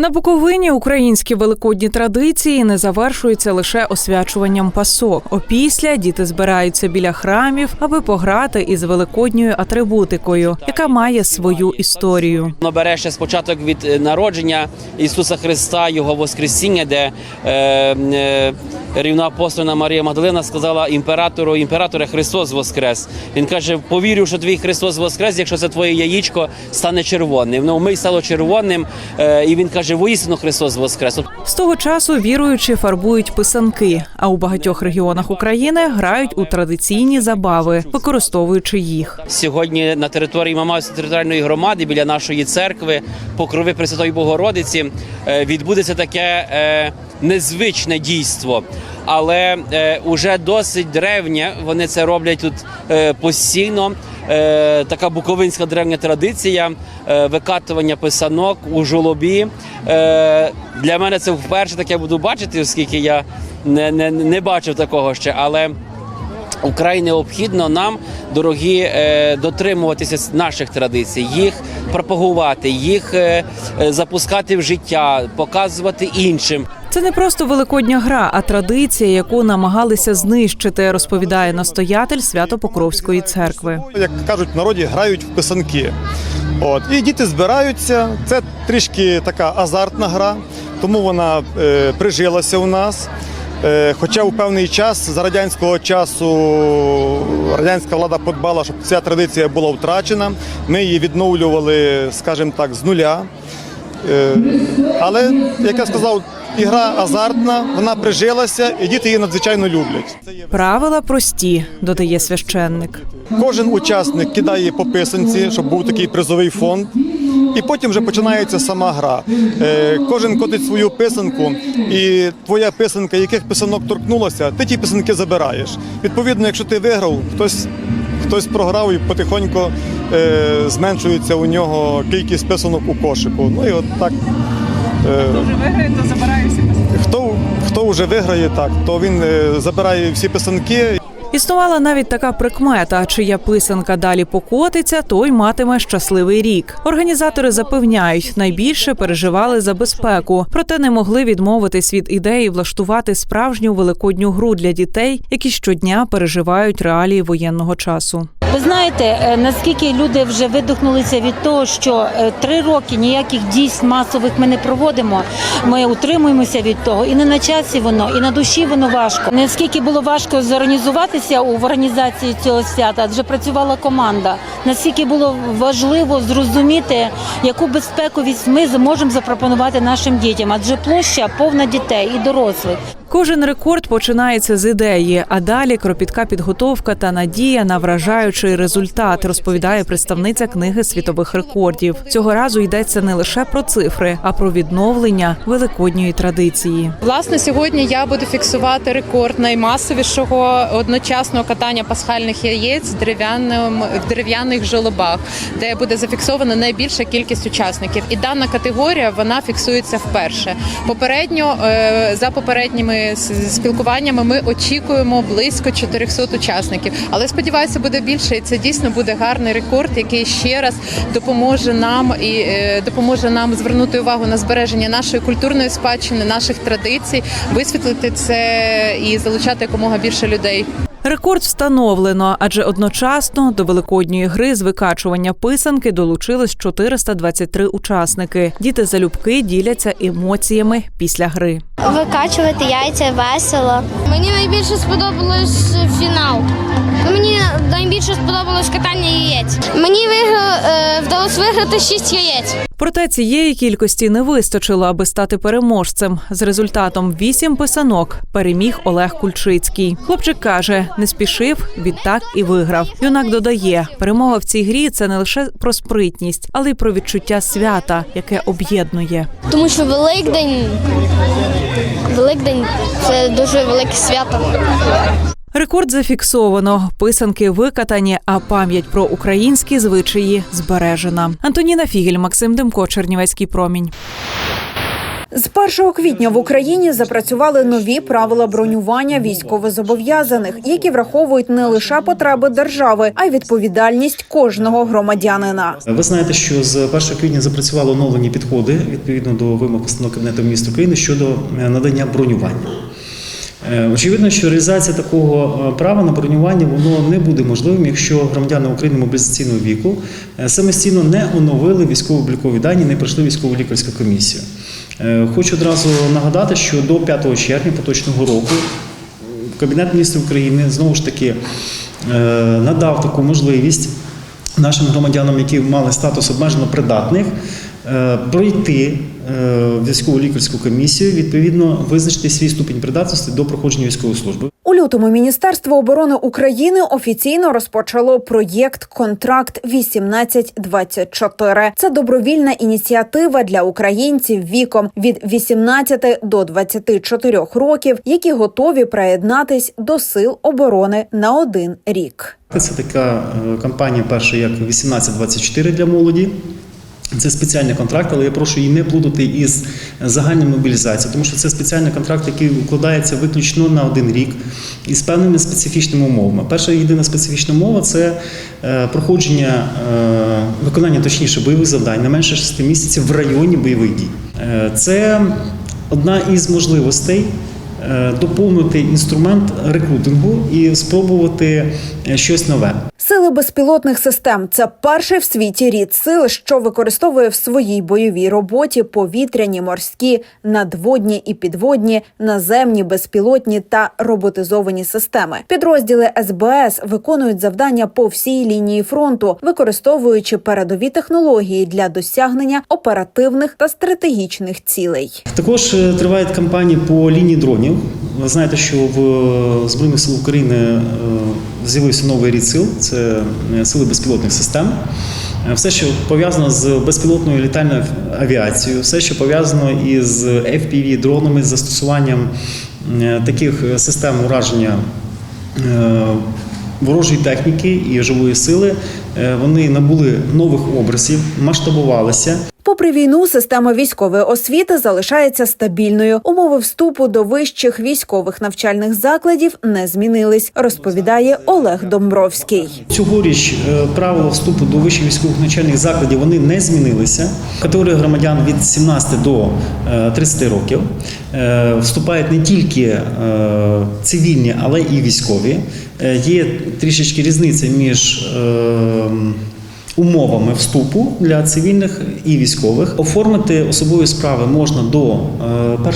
На Буковині українські великодні традиції не завершуються лише освячуванням пасок. Опісля діти збираються біля храмів, аби пограти із великодньою атрибутикою, яка має свою історію. Воно ще спочаток від е, народження Ісуса Христа, Його Воскресіння, де е, е, рівноапостольна Марія Магдалина сказала імператору, імператоре Христос Воскрес. Він каже: повірю, що твій Христос Воскрес, якщо це твоє яєчко стане червоним. Ну, ми стало червоним, е, і він каже, воістину Христос Воскрес. З того часу віруючі фарбують писанки, а у багатьох регіонах України грають у традиційні забави, використовуючи їх. Сьогодні на території Мамайської територіальної громади біля нашої церкви, покрови Пресвятої Богородиці, е, відбудеться таке е, незвичне дійство. Але е, уже досить древнє. Вони це роблять тут е, постійно. Е, така буковинська древня традиція е, викатування писанок у жолобі. Е, для мене це вперше таке буду бачити, оскільки я не, не, не бачив такого ще. Але Украй необхідно нам, дорогі, е, дотримуватися наших традицій, їх пропагувати, їх е, е, запускати в життя, показувати іншим. Це не просто великодня гра, а традиція, яку намагалися знищити, розповідає настоятель Свято-Покровської церкви. як кажуть в народі, грають в писанки. От і діти збираються. Це трішки така азартна гра, тому вона е, прижилася у нас. Е, хоча у певний час за радянського часу радянська влада подбала, щоб ця традиція була втрачена. Ми її відновлювали, скажімо так, з нуля. Е, але, як я сказав, ігра азартна, вона прижилася, і діти її надзвичайно люблять. Правила прості, додає священник. Кожен учасник кидає по писанці, щоб був такий призовий фонд. І потім вже починається сама гра. Е, кожен котить свою писанку, і твоя писанка, яких писанок торкнулася, ти ті писанки забираєш. Відповідно, якщо ти виграв, хтось, хтось програв і потихоньку е, зменшується у нього кількість писанок у кошику. Ну і от так. Е, Виграє, то забирає всі писанки. хто, хто вже виграє, так, то він е, забирає всі писанки Існувала навіть така прикмета: чия писанка далі покотиться, той матиме щасливий рік. Організатори запевняють, найбільше переживали за безпеку, проте не могли відмовитись від ідеї влаштувати справжню великодню гру для дітей, які щодня переживають реалії воєнного часу. Ви знаєте, е, наскільки люди вже видихнулися від того, що е, три роки ніяких дійств масових ми не проводимо. Ми утримуємося від того, і не на часі воно, і на душі воно важко. Наскільки було важко зорганізуватися у організації цього свята, адже працювала команда. Наскільки було важливо зрозуміти, яку безпековість ми зможемо запропонувати нашим дітям, адже площа повна дітей і дорослих. Кожен рекорд починається з ідеї, а далі кропітка підготовка та надія на вражаючий результат, розповідає представниця книги світових рекордів. Цього разу йдеться не лише про цифри, а про відновлення великодньої традиції. Власне, сьогодні я буду фіксувати рекорд наймасовішого одночасного катання пасхальних яєць дерев'яним в дерев'яних жолобах, де буде зафіксована найбільша кількість учасників. І дана категорія вона фіксується вперше. Попередньо е, за попередніми с- спілкуваннями ми очікуємо близько 400 учасників. Але сподіваюся, буде більше, і це дійсно буде гарний рекорд, який ще раз допоможе нам і е, допоможе нам звернути увагу на збереження нашої культурної спадщини, наших традицій, висвітлити це і залучати якомога більше людей. Рекорд встановлено, адже одночасно до великодньої гри з викачування писанки долучились 423 учасники. Діти залюбки діляться емоціями після гри. Викачувати яйця весело. Мені найбільше сподобалось фінал. Мені найбільше сподобалось катання яєць. Мені е, вдалося виграти 6 яєць. Проте цієї кількості не вистачило, аби стати переможцем. З результатом вісім писанок переміг Олег Кульчицький. Хлопчик каже, не спішив, відтак і виграв. Юнак додає, перемога в цій грі це не лише про спритність, але й про відчуття свята, яке об'єднує. Тому що Великдень. Великдень це дуже велике свято. Рекорд зафіксовано, писанки викатані, а пам'ять про українські звичаї збережена. Антоніна Фігель, Максим Демко, Чернівецький промінь. З 1 квітня в Україні запрацювали нові правила бронювання військовозобов'язаних, які враховують не лише потреби держави, а й відповідальність кожного громадянина. Ви знаєте, що з 1 квітня запрацювали оновлені підходи відповідно до вимог постанови Кабінету міністрів України щодо е, надання бронювання. Е, Очевидно, що реалізація такого е, права на бронювання воно не буде можливим, якщо громадяни України мобілізаційного віку самостійно не оновили військово-облікові дані, не пройшли військову лікарську комісію. Е, Хочу одразу нагадати, що до 5 червня поточного року Кабінет міністрів України знову ж таки е, надав таку можливість нашим громадянам, які мали статус обмежено придатних, е, пройти е, військову лікарську комісію, відповідно визначити свій ступінь придатності до проходження військової служби. У лютому Міністерство оборони України офіційно розпочало проєкт Контракт 1824 Це добровільна ініціатива для українців віком від 18 до 24 років, які готові приєднатись до сил оборони на один рік. Це така е, кампанія, перша як 18-24 для молоді. Це спеціальний контракт, але я прошу її не плутати із загальною мобілізацією, тому що це спеціальний контракт, який укладається виключно на один рік із певними специфічними умовами. Перша єдина специфічна умова це е, проходження е, виконання точніше бойових завдань не менше 6 місяців в районі бойових дій. Е, Це одна із можливостей доповнити інструмент рекрутингу і спробувати щось нове. Сили безпілотних систем це перший в світі рід сил, що використовує в своїй бойовій роботі повітряні, морські, надводні і підводні, наземні, безпілотні та роботизовані системи. Підрозділи СБС виконують завдання по всій лінії фронту, використовуючи передові технології для досягнення оперативних та стратегічних цілей. Також е, тривають кампанії по лінії дронів. Ви знаєте, що в е, Збройних сил України е, з'явився новий рід сил це е, сили безпілотних систем. Все, що пов'язано з безпілотною літальною авіацією, все, що пов'язано із fpv дронами з застосуванням таких систем ураження ворожої техніки і живої сили, вони набули нових образів, масштабувалися. Попри війну, система військової освіти залишається стабільною. Умови вступу до вищих військових навчальних закладів не змінились, розповідає Олег Домбровський. Цьогоріч е, правила вступу до вищих військових навчальних закладів вони не змінилися. Категорія громадян від 17 до е, 30 років Е, вступають не тільки е, цивільні, але і військові. Е, Є трішечки різниця між е, умовами вступу для цивільних і військових. Оформити особові справи можна до е,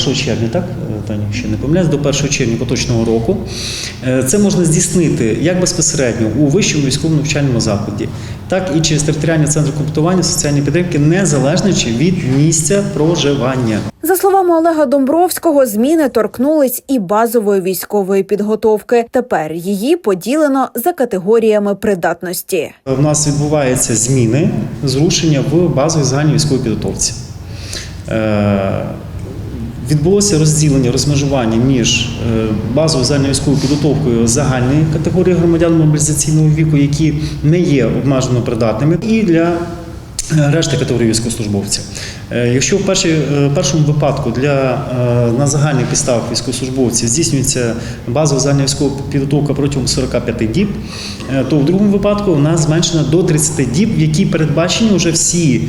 1 червня, так е, Таня, ще не помиляюсь, до 1 червня поточного року. Е, Це можна здійснити як безпосередньо у вищому військовому навчальному закладі, так і через територіальні центри комплектування соціальної підтримки, незалежно від місця проживання. За словами Олега Домбровського, зміни торкнулись і базової військової підготовки. Тепер її поділено за категоріями придатності. У нас відбуваються зміни, зрушення в базовій загальній військовій підготовці. Відбулося розділення, розмежування між е, базовою загальновійськовою підготовкою загальної категорії громадян мобілізаційного віку, які не є обмежено придатними, і для е, решти категорії військовослужбовців. Е, Якщо в першій- е, першому випадку для е, на загальних підставах військовослужбовців здійснюється базова загальна військова підготовка протягом 45 діб, то в другому випадку вона зменшена до 30 діб, в якій передбачені вже всі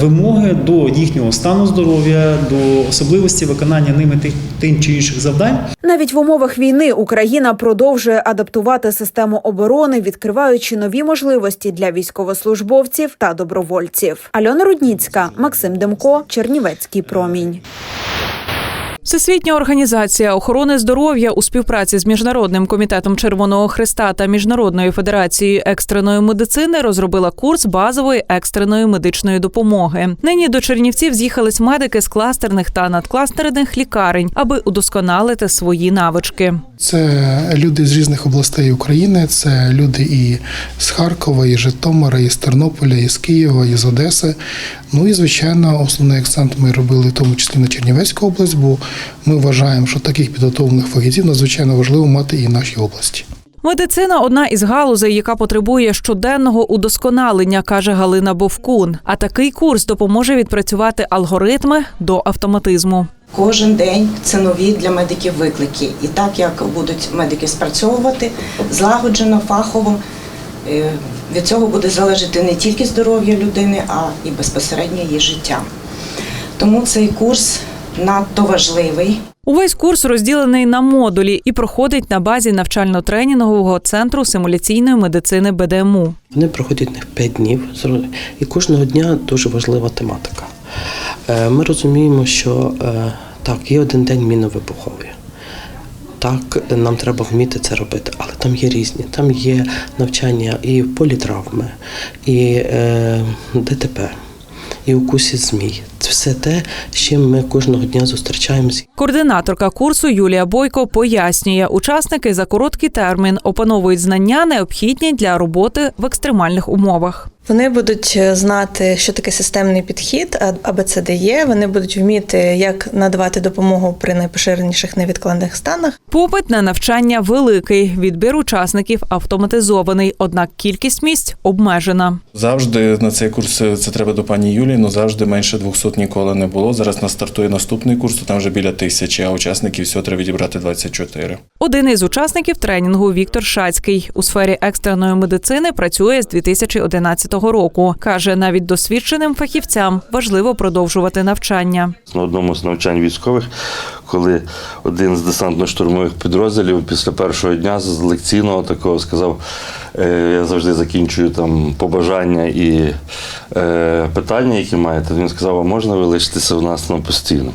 вимоги до їхнього стану здоров'я, до особливості виконання ними тих тим чи інших завдань. Навіть в умовах війни Україна продовжує адаптувати систему оборони, відкриваючи нові можливості для військовослужбовців та добровольців. Альона Рудніцька, Максим Демко, Чернівецький промінь. Всесвітня організація охорони здоров'я у співпраці з міжнародним комітетом Червоного Христа та міжнародною федерацією екстреної медицини розробила курс базової екстреної медичної допомоги. Нині до Чернівців з'їхались медики з кластерних та надкластерних лікарень, аби удосконалити свої навички. Це люди з різних областей України, це люди і з Харкова, і Житомира, і з Тернополя, і з Києва, і з Одеси. Ну і звичайно, основний акцент ми робили в тому числі на Чернівецьку область, бо ми вважаємо, що таких підготовлених фахівців надзвичайно важливо мати і в нашій області. Медицина одна із галузей, яка потребує щоденного удосконалення, каже Галина Бовкун. А такий курс допоможе відпрацювати алгоритми до автоматизму. Кожен день це нові для медиків виклики. І так як будуть медики спрацьовувати злагоджено, фахово, е, від цього буде залежати не тільки здоров'я людини, а і безпосередньо її життя. Тому цей курс надто важливий. Увесь курс розділений на модулі і проходить на базі навчально-тренінгового центру симуляційної медицини БДМУ. Вони проходять них 5 днів, і кожного дня дуже важлива тематика. Е, Ми розуміємо, що е, так, є один день міновибуховий. Так, нам треба вміти це робити, але там є різні. Там є навчання і в полі травми, і е, ДТП, і укусі змій. Це все те, з чим ми кожного дня зустрічаємося. Координаторка курсу Юлія Бойко пояснює, учасники за короткий термін опановують знання, необхідні для роботи в екстремальних умовах. Вони будуть е, знати, що таке системний підхід, АБЦДЄ. Вони будуть вміти, як надавати допомогу при найпоширеніших невідкладних станах. Попит на навчання великий. Відбір учасників автоматизований, однак кількість місць обмежена. Завжди на цей курс е, це треба до пані Юлії, ну завжди менше 200 ніколи не було. Зараз нас стартує наступний курс, то там вже біля тисячі, а учасників всього треба відібрати 24. Один із учасників тренінгу Віктор Шацький у сфері екстреної медицини працює з 2011 року. каже, навіть досвідченим фахівцям важливо продовжувати навчання. на одному з навчань військових, коли один з десантно-штурмових підрозділів після першого дня з лекційного такого сказав: е, я завжди закінчую там побажання і е, питання, які маєте. Він сказав, а можна ви лишитися в нас ну, постійно?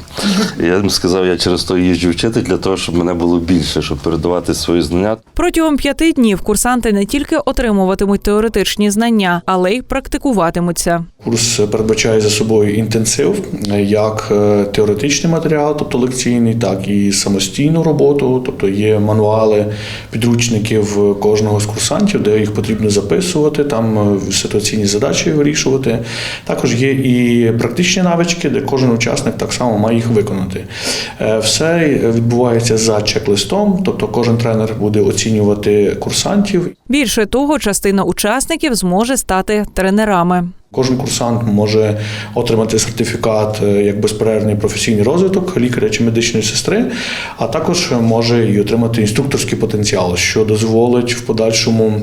І я їм сказав, я через то їжджу вчити для того, щоб мене було більше, щоб передавати свої знання. Протягом п'яти днів курсанти не тільки отримуватимуть теоретичні знання, але й практикуватимуться. Курс передбачає за собою інтенсив, як е, теоретичний матеріал, тобто лекційний, так і самостійну роботу, тобто є мануали підручників кожного з курсантів, де їх потрібно записувати, там е, ситуаційні задачі вирішувати. Також є і практичні навички, де кожен учасник так само має їх виконати. Е, Все відбувається за чек-листом, тобто кожен тренер буде оцінювати курсантів Більше того, частина учасників зможе стати тренерами. Кожен курсант може отримати сертифікат е, як безперервний професійний розвиток лікаря чи медичної сестри, а також може і отримати інструкторський потенціал, що дозволить в подальшому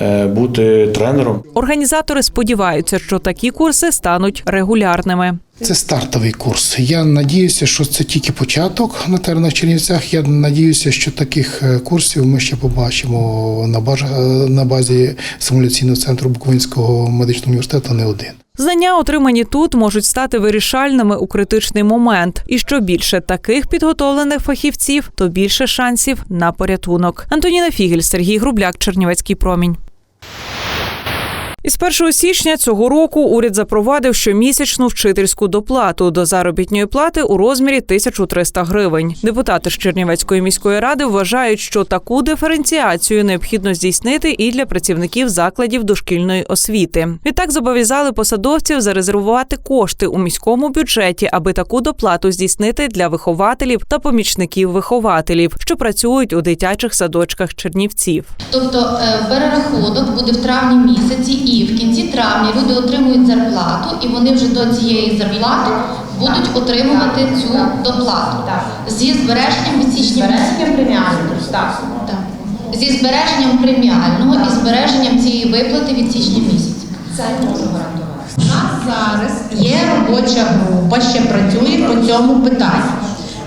е, бути тренером. Організатори сподіваються, що такі курси стануть регулярними. Це стартовий курс. Я надіюся, що це тільки початок на теренах Чернівцях. Я надіюся, що таких е, курсів ми ще побачимо на баж- е, на базі симуляційного центру Буковинського медичного університету не один. Знання, отримані тут, можуть стати вирішальними у критичний момент. І що більше таких підготовлених фахівців, то більше шансів на порятунок. Антоніна Фігель, Сергій Грубляк, Чернівецький промінь. Із 1 січня цього року уряд запровадив щомісячну вчительську доплату до заробітної плати у розмірі 1300 гривень. Депутати з Чернівецької міської ради вважають, що таку диференціацію необхідно здійснити і для працівників закладів дошкільної освіти. Відтак зобов'язали посадовців зарезервувати кошти у міському бюджеті, аби таку доплату здійснити для вихователів та помічників вихователів, що працюють у дитячих садочках Чернівців. Тобто е, перерахунок буде в травні місяці, і в кінці травня люди отримують зарплату, і вони вже до цієї зарплати будуть отримувати цю доплату зі збереженням січня місяця преміального. Так. Зі збереженням преміального і збереженням цієї виплати від січня місяця. Це можу гарантувати. У нас зараз є робоча група, ще працює по цьому питанню.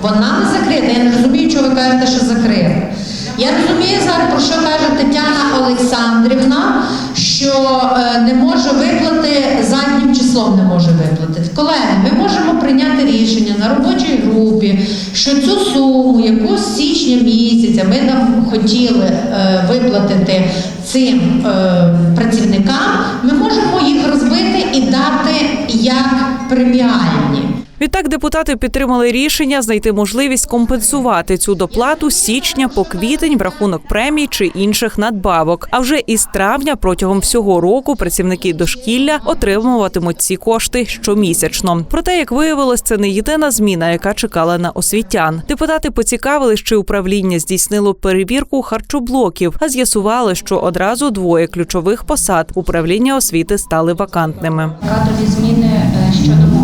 Вона не закрита. Я не розумію, чого ви кажете, що закрита. Я розумію зараз, про що каже Тетяна Олександрівна, що е, не може виплати заднім числом не може виплатити. Колеги, ми можемо прийняти рішення на робочій групі, що цю суму, яку з січня місяця ми нам хотіли е, виплатити цим е, працівникам, ми можемо їх розбити і дати як преміальні. Відтак депутати підтримали рішення знайти можливість компенсувати цю доплату з січня по квітень в рахунок премій чи інших надбавок. А вже із травня протягом всього року працівники дошкілля отримуватимуть ці кошти щомісячно. Проте, як виявилось, це не єдина зміна, яка чекала на освітян. Депутати поцікавили, чи управління здійснило перевірку харчоблоків, а з'ясували, що одразу двоє ключових посад управління освіти стали вакантними. Кадрові зміни е, щодо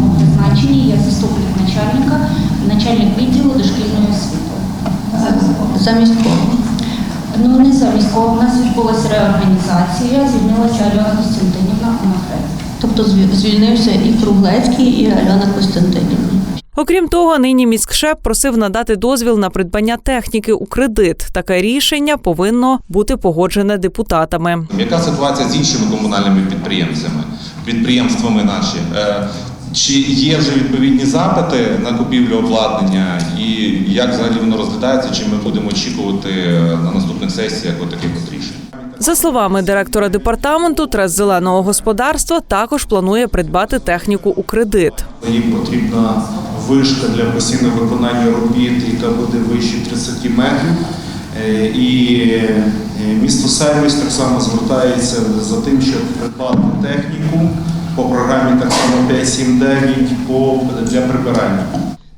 мого призначення є заступник начальника, начальник відділу дошкільної освіти. Замість кого? Ну не замість кого. У нас відбулася реорганізація, звільнилася Альона Костянтинівна Онохрет. Тобто звільнився і Круглецький, і Альона Костянтинівна. Окрім того, нині міськшеп просив надати дозвіл на придбання техніки у кредит. Таке рішення повинно бути погоджене депутатами. Яка ситуація з іншими комунальними підприємцями, підприємствами наші? Е, Чи є вже відповідні запити на купівлю обладнання, і як взагалі воно розглядається? Чи ми будемо очікувати на наступних сесіях отаких от рішень? За словами директора департаменту, Трес зеленого господарства також планує придбати техніку у кредит. Їм потрібна вишка для постійного виконання робіт, яка буде вище 30 метрів. Е, І е, місто сервіс так само звертається за тим, щоб придбати техніку по програмі так само 579 по для прибирання.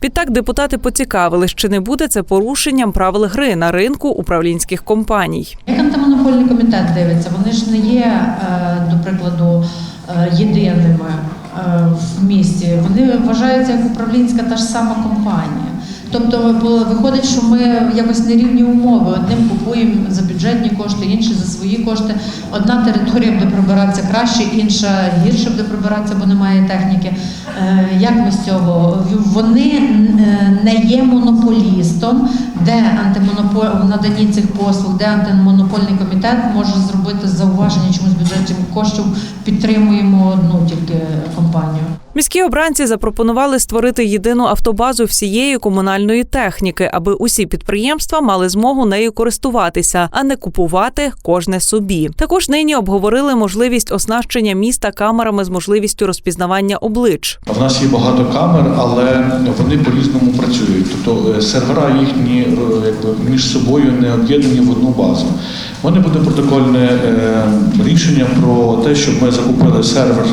Відтак депутати поцікавились, чи не буде це порушенням правил гри на ринку управлінських компаній. Як антимонопольний комітет дивиться, вони ж не є, е, до прикладу, е, єдиними е, в місті. Вони вважаються як управлінська та ж сама компанія. Тобто виходить, що ми якось нерівні умови. Одним купуємо за бюджетні кошти, інші за свої кошти. Одна територія буде прибиратися краще, інша гірше буде прибиратися, бо немає техніки. Е, Як ми з цього? Вони е, не є монополістом, де антимонополь в наданні цих послуг, де антимонопольний комітет може зробити зауваження чомусь бюджетів коштів. Підтримуємо одну тільки компанію. Міські обранці запропонували створити єдину автобазу всієї комунальної техніки, аби усі підприємства мали змогу нею користуватися, а не купувати кожне собі. Також нині обговорили можливість оснащення міста камерами з можливістю розпізнавання облич. В нас є багато камер, але вони по-різному працюють. Тобто е, сервера їхні е, якби, між собою не об'єднані в одну базу. Мене буде протокольне е, рішення про те, щоб ми закупили сервер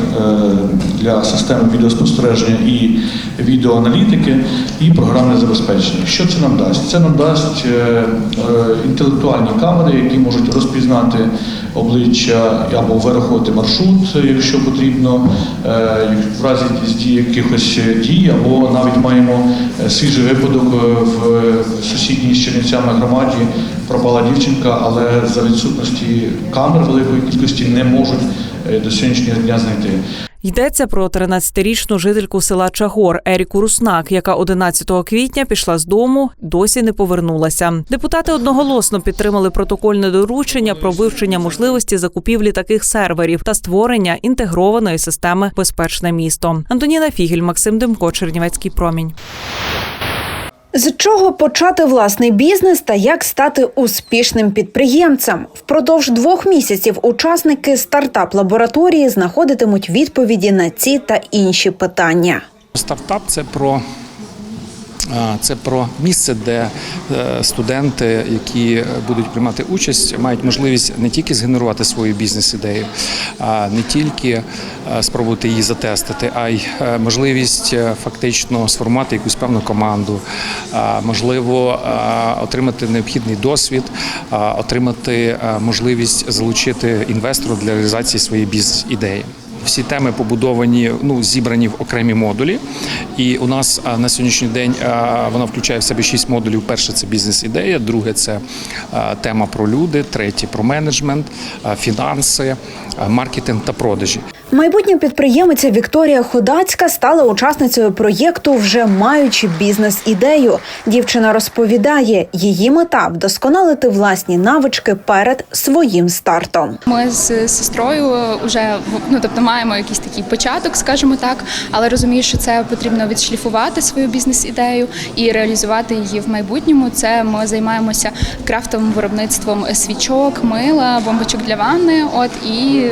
для системи відеоспостереження і відеоаналітики і програмне забезпечення. Що це нам дасть? Це нам дасть е, е, інтелектуальні камери, які можуть розпізнати обличчя або вирахувати маршрут, якщо потрібно, е, в разі дії якихось дій, або навіть маємо свіжий випадок в сусідній з Чернівцями громаді. Пропала дівчинка, але за відсутності камер великої кількості не можуть до сьогоднішнього дня знайти. Йдеться про 13-річну жительку села Чагор Еріку Руснак, яка 11 квітня пішла з дому, досі не повернулася. Депутати одноголосно підтримали протокольне доручення про вивчення можливості закупівлі таких серверів та створення інтегрованої системи Безпечне місто. Антоніна Фігель, Максим Демко, Чернівецький промінь. З чого почати власний бізнес та як стати успішним підприємцем? Впродовж двох місяців учасники стартап лабораторії знаходитимуть відповіді на ці та інші питання. Стартап це про це про місце, де е, студенти, які будуть приймати участь, мають можливість не тільки згенерувати свою бізнес-ідею, не тільки е, спробувати її затестити, а й е, можливість фактично сформувати якусь певну команду, можливо, отримати необхідний досвід, отримати можливість залучити інвестора для реалізації своєї бізнес-ідеї. Всі теми побудовані, ну зібрані в окремі модулі. І у нас на сьогоднішній день вона включає в себе шість модулів. Перше це бізнес-ідея, друге це тема про люди, третє про менеджмент, фінанси, маркетинг та продажі. Майбутня підприємиця Вікторія Ходацька стала учасницею проєкту, вже маючи бізнес-ідею. Дівчина розповідає, її мета вдосконалити власні навички перед своїм стартом. Ми з сестрою вже ну тобто маємо якийсь такий початок, скажімо так, але розумію, що це потрібно відшліфувати свою бізнес-ідею і реалізувати її в майбутньому. Це ми займаємося крафтовим виробництвом свічок, мила, бомбочок для ванни. От і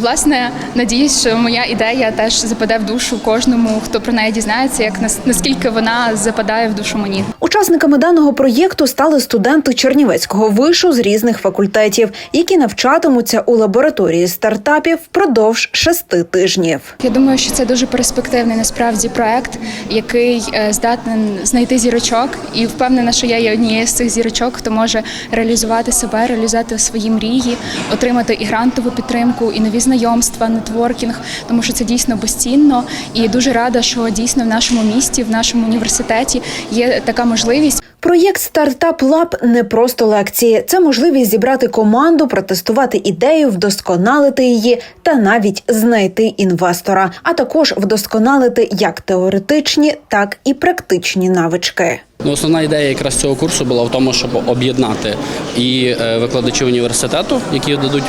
Власне, надіюсь, що моя ідея теж западе в душу кожному, хто про неї дізнається, як наскільки вона западає в душу мені. Учасниками даного проєкту стали студенти Чернівецького вишу з різних факультетів, які навчатимуться у лабораторії стартапів впродовж шести тижнів. Я думаю, що це дуже перспективний насправді проект, який е, здатен знайти зірочок, і впевнена, що я є однією з цих зірочок, хто може реалізувати себе, реалізувати свої мрії, отримати і грантову підтримку, і нові знайомства, нетворкінг, тому що це дійсно безцінно. І дуже рада, що дійсно в нашому місті, в нашому університеті є така можливість. Проєкт Стартап Лаб не просто лекції, це можливість зібрати команду, протестувати ідею, вдосконалити її та навіть знайти інвестора, а також вдосконалити як теоретичні, так і практичні навички. Ну, основна ідея якраз цього курсу була в тому, щоб об'єднати і е, викладачів університету, які дадуть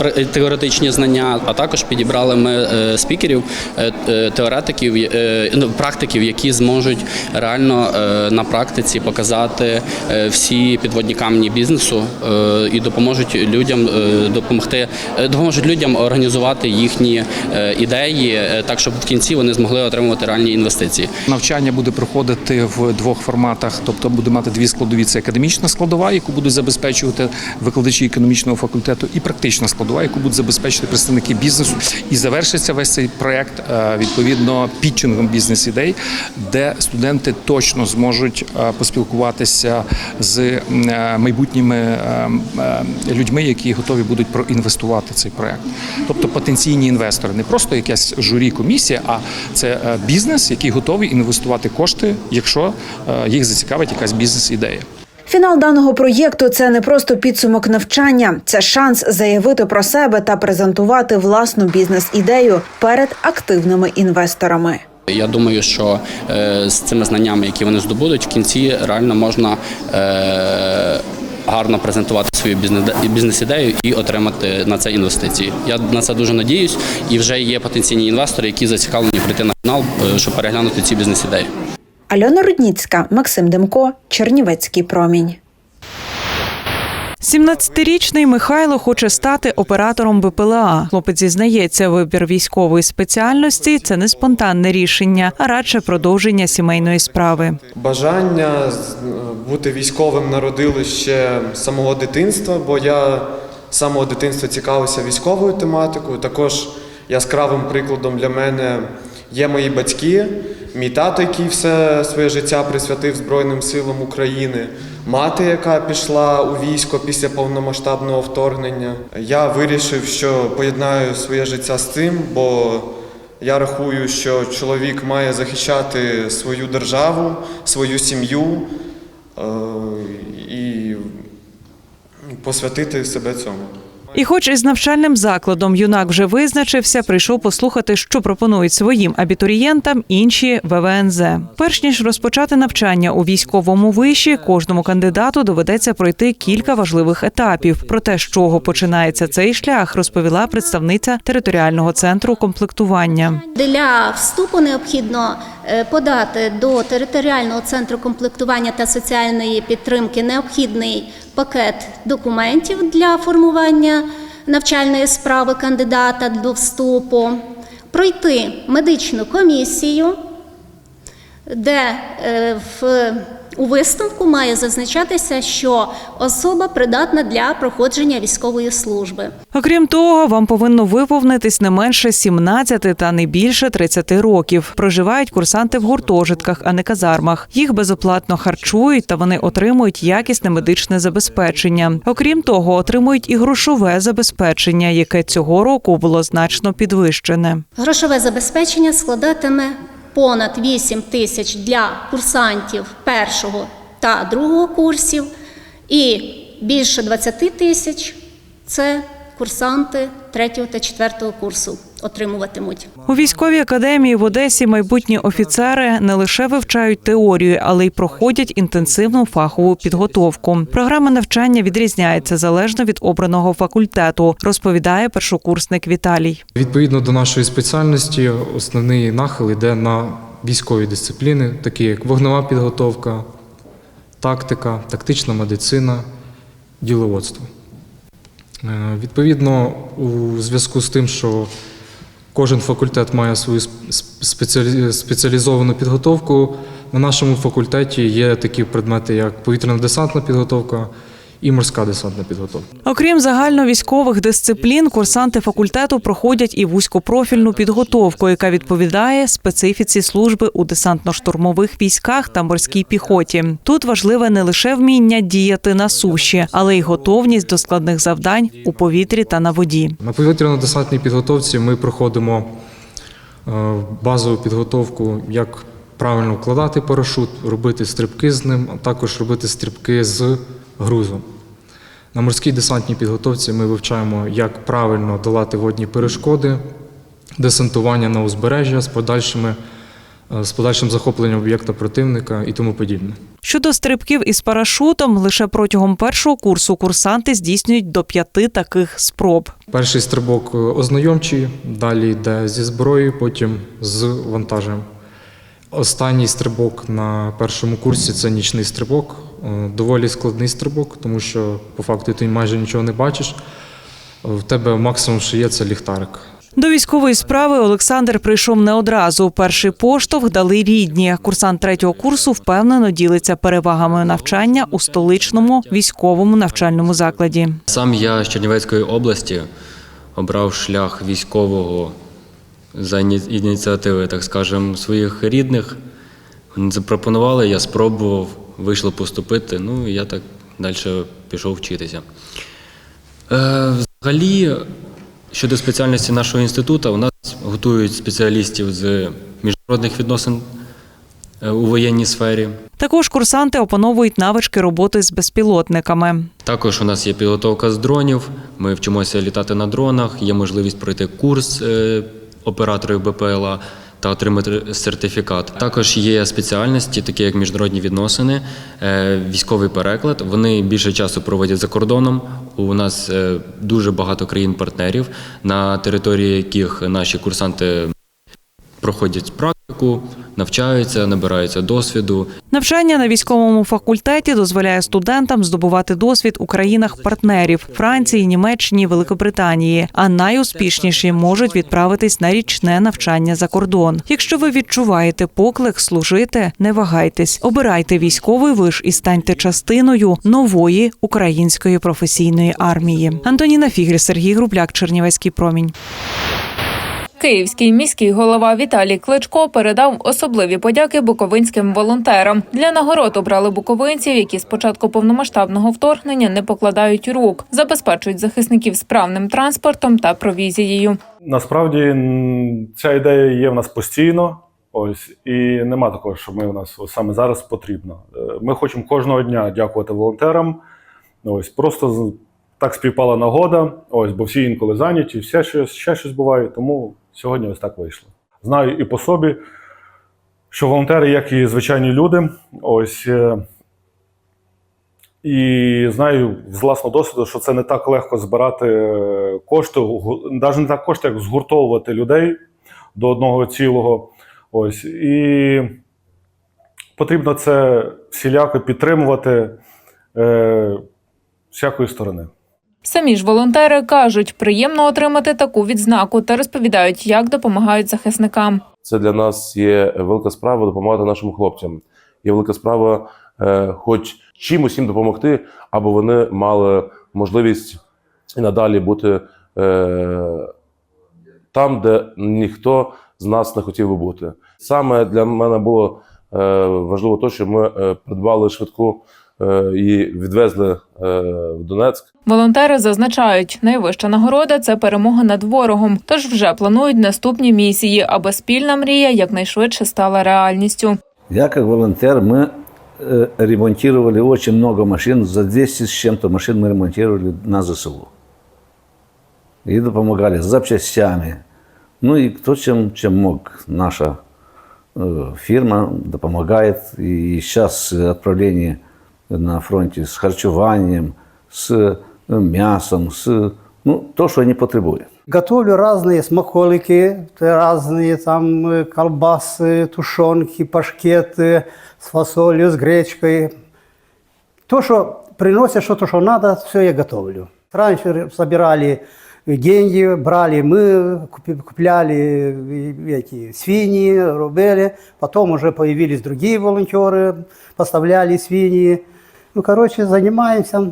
е, теоретичні знання, а також підібрали ми е, спікерів, е, е, теоретиків, е, ну, практиків, які зможуть реально е, на практиці показати е, всі підводні камні бізнесу е, і допоможуть людям е, допомогти, е, допоможуть людям організувати їхні е, ідеї, е, так щоб в кінці вони змогли отримувати реальні інвестиції. Навчання буде проходити в двох форматах, тобто буде мати дві складові: це академічна складова, яку будуть забезпечувати викладачі економічного факультету, і практична складова, яку будуть забезпечити представники бізнесу. І завершиться весь цей проект е, відповідно пітчингом бізнес-ідей, де студенти точно зможуть е, поспілкуватися з е, майбутніми людьми, які готові будуть проінвестувати цей проект. Тобто потенційні інвестори, не просто якась журі комісія, а це бізнес, який готовий інвестувати кошти, якщо е, їх зацікавить якась бізнес-ідея. Фінал даного проєкту це не просто підсумок навчання, це шанс заявити про себе та презентувати власну бізнес-ідею перед активними інвесторами. Я думаю, що е, з цими знаннями, які вони здобудуть, в кінці реально можна е, гарно презентувати свою бізнес- бізнес-ідею і отримати на це інвестиції. Я на це дуже надіюсь, і вже є потенційні інвестори, які зацікавлені прийти на фінал, е, щоб переглянути ці бізнес-ідеї. Альона Рудніцька, Максим Демко, Чернівецький промінь. 17-річний Михайло хоче стати оператором БПЛА. Хлопець зізнається, вибір військової спеціальності це не спонтанне рішення, а радше продовження сімейної справи. Бажання бути військовим народилось ще з самого дитинства, бо я з самого дитинства цікавився військовою тематикою. Також яскравим прикладом для мене є мої батьки, мій тато, який все своє життя присвятив Збройним силам України, мати, яка пішла у військо після повномасштабного вторгнення. Я вирішив, що поєднаю своє життя з цим, бо я рахую, що чоловік має захищати свою державу, свою сім'ю е, і посвятити себе цьому. І, хоч із навчальним закладом юнак вже визначився, прийшов послухати, що пропонують своїм абітурієнтам інші ВВНЗ. Перш ніж розпочати навчання у військовому виші, кожному кандидату доведеться пройти кілька важливих етапів. Про те, з чого починається цей шлях, розповіла представниця територіального центру комплектування. Для вступу необхідно е, подати до територіального центру комплектування та соціальної підтримки необхідний пакет документів для формування навчальної справи кандидата до вступу, пройти медичну комісію, де е, в у висновку має зазначатися, що особа придатна для проходження військової служби. Окрім того, вам повинно виповнитись не менше 17 та не більше 30 років. Проживають курсанти в гуртожитках, а не казармах. Їх безоплатно харчують та вони отримують якісне медичне забезпечення. Окрім того, отримують і грошове забезпечення, яке цього року було значно підвищене. Грошове забезпечення складатиме понад 8 тисяч для курсантів першого та другого курсів, і більше 20 тисяч це курсанти третього та четвертого курсу отримуватимуть. У військовій академії в Одесі майбутні офіцери не лише вивчають теорію, але й проходять інтенсивну фахову підготовку. Програма навчання відрізняється залежно від обраного факультету, розповідає першокурсник Віталій. Відповідно до нашої спеціальності, основний нахил йде на військові дисципліни, такі як вогнева Е, Відповідно, у зв'язку з тим, що кожен факультет має свою спеціалізовану підготовку, на нашому факультеті є такі предмети, як повітряно-десантна підготовка і морська десантна підготовка. Окрім загальновійськових дисциплін, курсанти факультету проходять і вузькопрофільну підготовку, яка відповідає специфіці служби у десантно-штурмових військах та морській піхоті. Тут важливе не лише вміння діяти на суші, але й готовність до складних завдань у повітрі та на воді. На повітряно-десантній підготовці ми проходимо е, базову підготовку, як правильно вкладати парашут, робити стрибки з ним, а також робити стрибки з грузом. На морській десантній підготовці ми вивчаємо, як правильно долати водні перешкоди, десантування на узбережжя з подальшими. е, З подальшим захопленням об'єкта противника і тому подібне. Щодо стрибків із парашутом, лише протягом першого курсу курсанти здійснюють до п'яти таких спроб. Перший стрибок е, ознайомчий, далі йде зі зброєю, потім з вантажем. Останній стрибок на першому курсі це нічний стрибок. Е, Доволі складний стрибок, тому що по факту ти майже нічого не бачиш. В тебе максимум, що є, це ліхтарик. До військової справи Олександр прийшов не одразу. Перший поштовх дали рідні. Курсант третього курсу впевнено ділиться перевагами навчання у столичному військовому навчальному закладі. Сам я з Чернівецької області обрав шлях військового за ініціативи, так скажемо, своїх рідних. Вони запропонували, я спробував, вийшло поступити. Ну і я так далі пішов вчитися. Е, взагалі, щодо спеціальності нашого інституту, у нас готують спеціалістів з міжнародних відносин е, у воєнній сфері. Також курсанти опановують навички роботи з безпілотниками. Також у нас є підготовка з дронів. Ми вчимося літати на дронах. Є можливість пройти курс е, операторів БПЛА та отримати сертифікат. Також є спеціальності, такі як міжнародні відносини, е, військовий переклад. Вони більше часу проводять за кордоном. У нас е, дуже багато країн-партнерів, на території яких наші курсанти проходять практику, навчаються, набираються досвіду. Навчання на військовому факультеті дозволяє студентам здобувати досвід у країнах-партнерів Франції, Німеччині, Великобританії. А найуспішніші можуть відправитись на річне навчання за кордон. Якщо ви відчуваєте поклик служити, не вагайтесь, обирайте військовий виш і станьте частиною нової української професійної армії. Антоніна Фігрі, Сергій Грубляк, Чернівецький промінь. Київський міський голова Віталій Кличко передав особливі подяки буковинським волонтерам. Для нагород обрали буковинців, які з початку повномасштабного вторгнення не покладають рук, забезпечують захисників справним транспортом та провізією. Насправді ця ідея є в нас постійно. Ось і нема такого, що ми у нас саме зараз потрібно. Е, Ми хочемо кожного дня дякувати волонтерам. Ось просто так співпала нагода. Ось, бо всі інколи зайняті, все щось, ще щось буває. Тому сьогодні ось так вийшло. Знаю і по собі, що волонтери, як і звичайні люди, ось. е, І знаю з власного досвіду, що це не так легко збирати е, кошти, навіть не так кошти, як згуртовувати людей до одного цілого. Ось. І потрібно це всіляко підтримувати е, всякої сторони. Самі ж волонтери кажуть, приємно отримати таку відзнаку та розповідають, як допомагають захисникам. Це для нас є велика справа допомагати нашим хлопцям. Є велика справа, е, хоч чимось їм допомогти, аби вони мали можливість і надалі бути е, там, де ніхто з нас не хотів би бути. Саме для мене було е, важливо те, що ми придбали швидку е, і відвезли е, в Донецьк. Волонтери зазначають, найвища нагорода це перемога над ворогом. Тож вже планують наступні місії, аби спільна мрія якнайшвидше стала реальністю. Я как волонтер, мы э, ремонтировали очень много машин. За 200 с чем-то машин мы ремонтировали на ЗСУ. И помогали с запчастями. Ну и кто чем, чем мог. Наша э, фирма да помогает. И сейчас отправление на фронте с харчеванием, с э, мясом, с ну, то, что они потребуют. Готовлю разные смаколики, разные там э, колбасы, тушенки, пашкеты с фасолью, с гречкой. То, что приносят что-то, что надо, все я готовлю. Раньше собирали деньги, брали мы, купляли э, эти свиньи, рубели. Потом уже появились другие волонтеры, поставляли свиньи. Ну, короче, займаємося,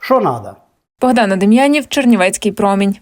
що надо. Богдана Дем'янів, Чернівецький промінь.